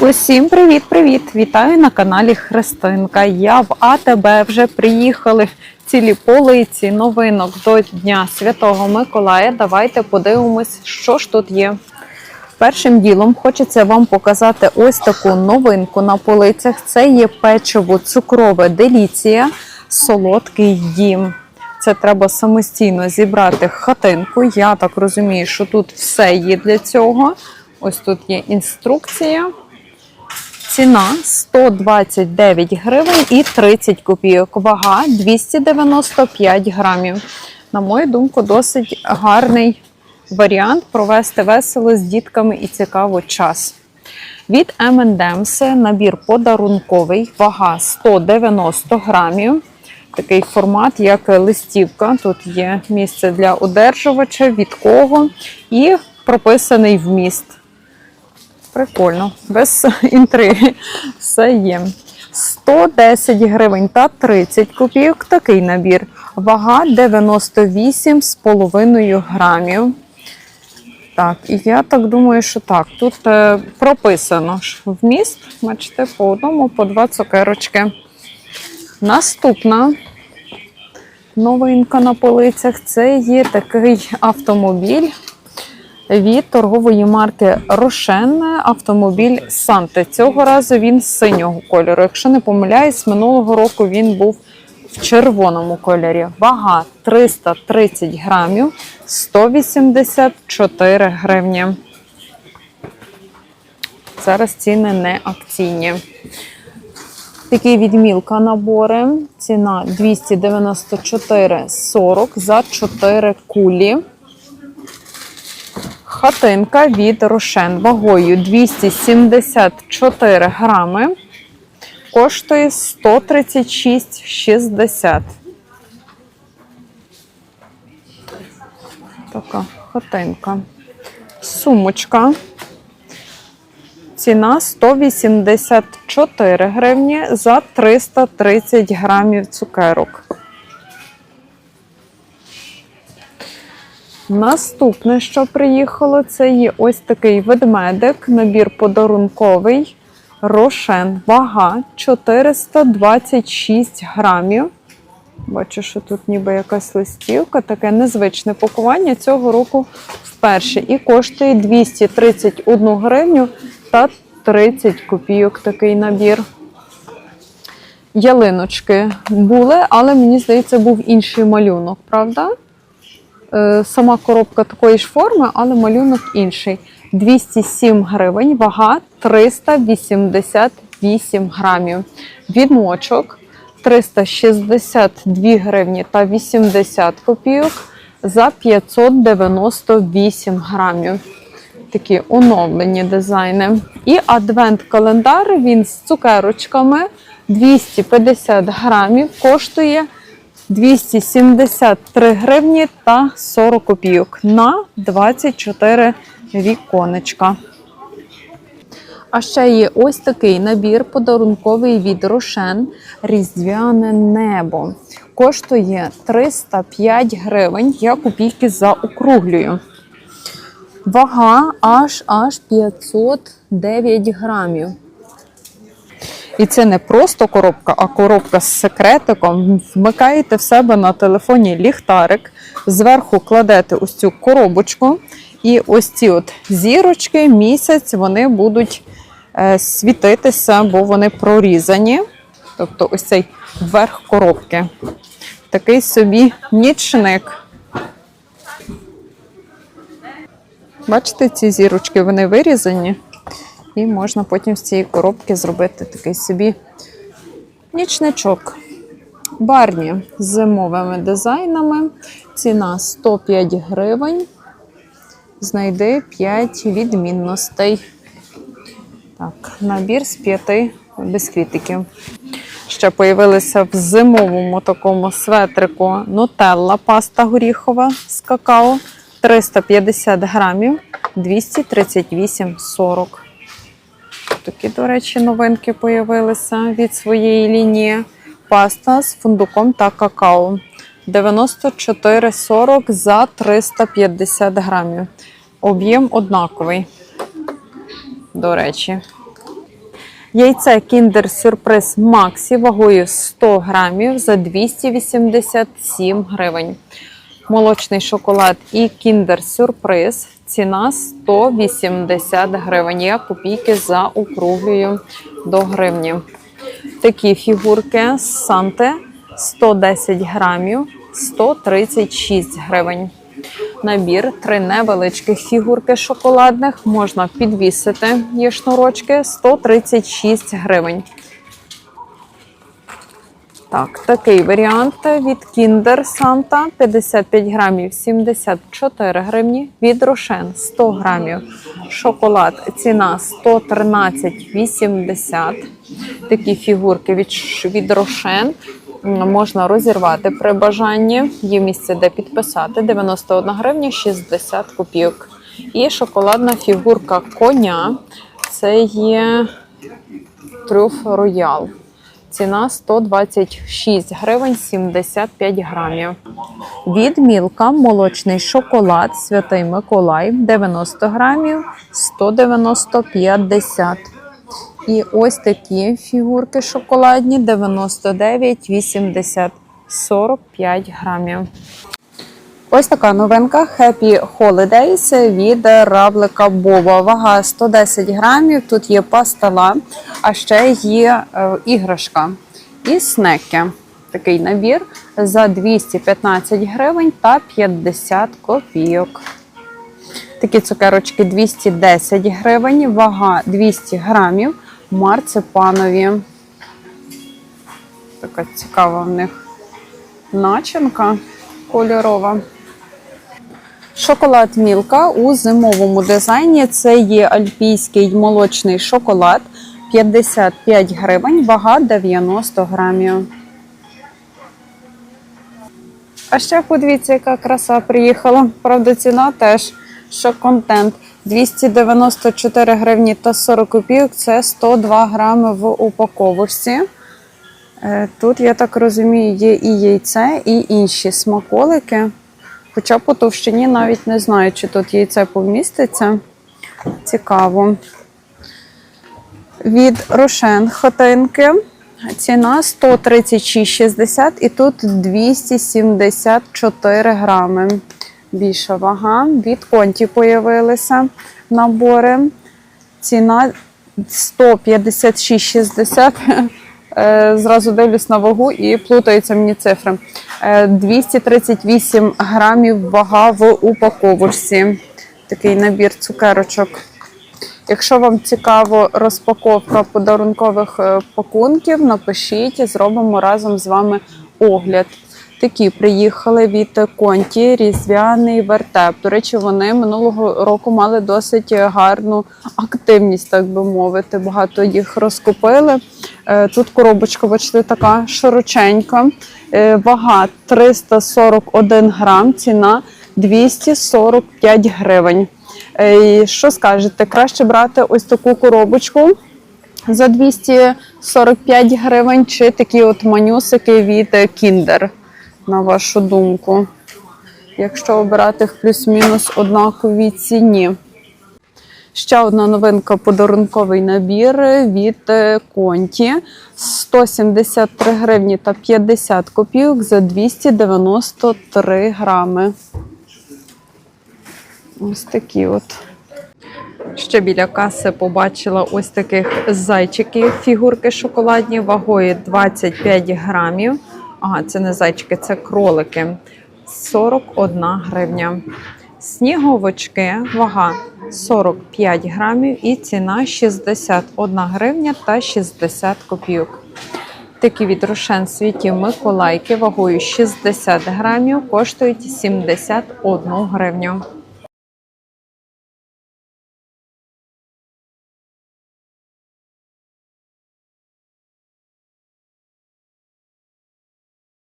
Усім привіт-привіт! Вітаю на каналі Христинка. Я в АТБ вже приїхали цілі полиці новинок до Дня Святого Миколая. Давайте подивимось, що ж тут є. Першим ділом хочеться вам показати ось таку новинку на полицях. Це є печиво цукрове деліція, солодкий дім. Це треба самостійно зібрати хатинку. Я так розумію, що тут все є для цього. Ось тут є інструкція. Ціна 129 гривень і 30 копійок. Вага 295 грамів. На мою думку, досить гарний варіант провести весело з дітками і цікаво час. Від M&M's набір подарунковий, вага 190 грамів. Такий формат, як листівка. Тут є місце для одержувача, від кого і прописаний вміст. Прикольно, без інтриги. Все є. 110 гривень та 30 копійок такий набір. Вага 98,5 грамів. Так, і я так думаю, що так. Тут е, прописано вміст, бачите, по одному, по два цукерочки. Наступна новинка на полицях це є такий автомобіль від торгової марки Рошен автомобіль Санте. Цього разу він синього кольору. Якщо не помиляюсь, минулого року він був в червоному кольорі. Вага 330 грамів, 184 гривні. Зараз ціни не акційні. Такі відмілка набори. Ціна 294,40 за 4 кулі. Хатинка від Рошен вагою 274 грами. Коштує 136,60. Така хатинка. Сумочка. Ціна 184 гривні за 330 грамів цукерок. Наступне, що приїхало, це є ось такий ведмедик, набір подарунковий Рошен. Вага 426 грамів. Бачу, що тут ніби якась листівка, таке незвичне пакування цього року вперше. І коштує 231 гривню та 30 копійок такий набір. Ялиночки були, але мені здається, був інший малюнок, правда? Е, Сама коробка такої ж форми, але малюнок інший. 207 гривень, вага 388 грамів. Віночок 362 гривні та 80 копійок за 598 грамів. Такі оновлені дизайни. І адвент-календар він з цукерочками 250 грамів, коштує 273 гривні та 40 копійок на 24 віконечка. А ще є ось такий набір подарунковий від Рошен Різдвяне небо. Коштує 305 гривень. Я копійки заокруглюю. Вага аж аж 509 грамів. І це не просто коробка, а коробка з секретиком. Вмикаєте в себе на телефоні ліхтарик, зверху кладете ось цю коробочку, і ось ці от зірочки місяць вони будуть е, світитися, бо вони прорізані. Тобто ось цей верх коробки. Такий собі нічник. Бачите, ці зірочки вони вирізані. І можна потім з цієї коробки зробити такий собі нічничок. Барні з зимовими дизайнами. Ціна 105 гривень. Знайди 5 відмінностей. Так, набір з 5 бісквітиків. Ще появилися в зимовому такому светрику нутелла паста горіхова з какао. 350 грамів, 238,40. Такі, до речі, новинки появилися від своєї лінії. Паста з фундуком та какао. 94,40 за 350 грамів. Об'єм однаковий. До речі. Яйце Kinder Сюрприз Максі вагою 100 грамів за 287 гривень. Молочний шоколад і Kinder Сюрприз. Ціна 180 гривень. Я копійки заокруглюю до гривні. Такі фігурки з Санти 110 грамів 136 гривень. Набір три невеличких фігурки шоколадних можна підвісити. Є шнурочки 136 гривень. Так, такий варіант від Kinder Santa 55 грамів 74 гривні. Від Рошен 100 грамів. Шоколад ціна 113,80. Такі фігурки від, від Рошен можна розірвати при бажанні. Є місце, де підписати 91 гривня 60 копійок. І шоколадна фігурка коня. Це є трюф роял. Ціна 126 гривень 75 грамів. Від Мілка молочний шоколад Святий Миколай 90 грамів 190,50. І ось такі фігурки шоколадні 99,80 45 грамів. Ось така новинка Happy Holidays від равлика Боба. Вага 110 грамів. Тут є пастила, а ще є е, іграшка і снеки. Такий набір за 215 гривень та 50 копійок. Такі цукерочки 210 гривень, вага 200 грамів, марципанові. Така цікава в них начинка кольорова. Шоколад Мілка у зимовому дизайні. Це є альпійський молочний шоколад 55 гривень, вага 90 грамів. А ще подивіться, яка краса приїхала. Правда, ціна теж що контент. 294 гривні та 40 копійок це 102 грами в упаковочці. Е, Тут, я так розумію, є і яйце, і інші смаколики. Хоча по товщині навіть не знаю, чи тут яйце поміститься. Цікаво. Від Рошен хатинки. Ціна 136,60 і тут 274 грами. Більша вага. Від конті появилися набори. Ціна 156,60. Е, Зразу дивлюсь на вагу і плутаються мені цифри. Е, 238 грамів вага в упаковочці. Такий набір цукерочок. Якщо вам цікаво розпаковка подарункових е, пакунків, напишіть, зробимо разом з вами огляд. Такі приїхали від Конті різдвяний вертеп. До речі, вони минулого року мали досить гарну активність, так би мовити. Багато їх розкупили. Е, Тут коробочка, бачите, така широченька. Е, Вага 341 грам, ціна 245 гривень. Е, Що скажете? Краще брати ось таку коробочку за 245 гривень, чи такі от манюсики від Kinder, на вашу думку? Якщо обирати в плюс-мінус однаковій ціні. Ще одна новинка подарунковий набір від е, Конті 173 гривні та 50 копійок за 293 грами. Ось такі от. Ще біля каси побачила ось таких зайчиків, фігурки шоколадні, вагою 25 грамів. Ага, це не зайчики, це кролики. 41 гривня. Сніговочки, вага 45 грамів і ціна 61 гривня та 60 копійок. Такі від Рошен світі Миколайки вагою 60 грамів коштують 71 гривню.